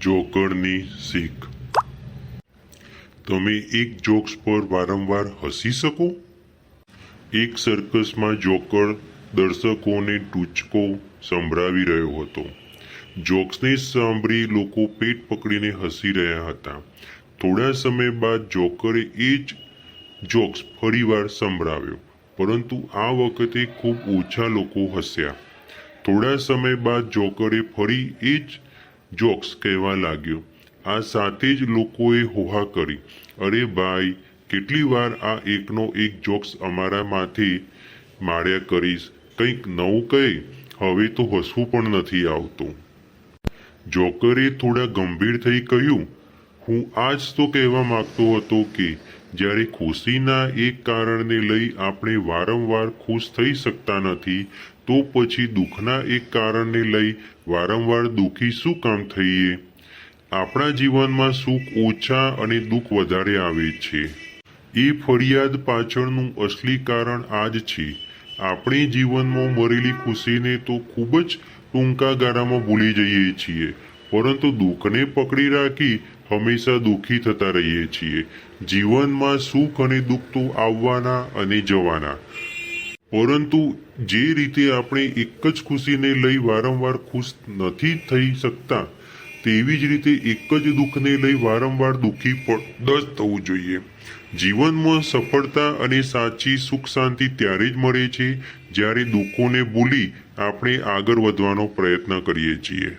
જોકરની શીખ. તમે એક જોક્સ પર વારંવાર હસી શકો? એક સર્કસમાં જોકર દર્શકોને ટૂચકો સંભળાવી રહ્યો હતો. જોક્સને સાંભળી લોકો પેટ પકડીને હસી રહ્યા હતા. થોડા સમય બાદ જોકરે એ જ જોક્સ ફરીવાર સંભળાવ્યો, પરંતુ આ વખતે ખૂબ ઓછા લોકો હસ્યા. થોડા સમય બાદ જોકરે ફરી એ જ જોક્સ કહેવા લાગ્યો. આ સાથે જ લોકોએ હોહા કરી. અરે ભાઈ, કેટલી વાર આ એકનો એક જોક્સ અમારા માથે માર્યા કરીશ? કંઈક નવું કહે? હવે તો હસવું પણ નથી આવતું. જોકરે થોડા ગંભીર થઈ કહ્યું, હું આ જ તો કહેવા માગતો હતો કે જ્યારે ખુશીના એક કારણને લઈ આપણે વારંવાર ખુશ થઈ શકતા નથી તો પછી દુઃખના એક કારણને લઈ વારંવાર દુઃખી શું કામ થઈએ? આપણા જીવનમાં સુખ ઓછા અને દુઃખ વધારે આવે છે. એ ફરિયાદ પાછળનું અસલી કારણ આ જ છે. આપણે જીવનમાં મળેલી ખુશીને તો ખૂબ જ ટૂંકા ગાળામાં ભૂલી જઈએ છીએ, પરંતુ દુઃખને પકડી રાખી હંમેશા દુઃખી થતા રહીએ છીએ. જીવનમાં સુખ અને દુઃખ તો આવવાના અને જવાના. પરંતુ જે રીતે આપણે એક જ ખુશીને લઈ વારંવાર ખુશ નથી થઈ શકતા, તેવી જ રીતે એક જ દુઃખને લઈ વારંવાર દુઃખી દસ થવું જોઈએ. જીવનમાં સફળતા અને સાચી સુખ શાંતિ ત્યારે જ મળે છે જ્યારે દુઃખોને ભૂલી આપણે આગળ વધવાનો પ્રયત્ન કરીએ છીએ.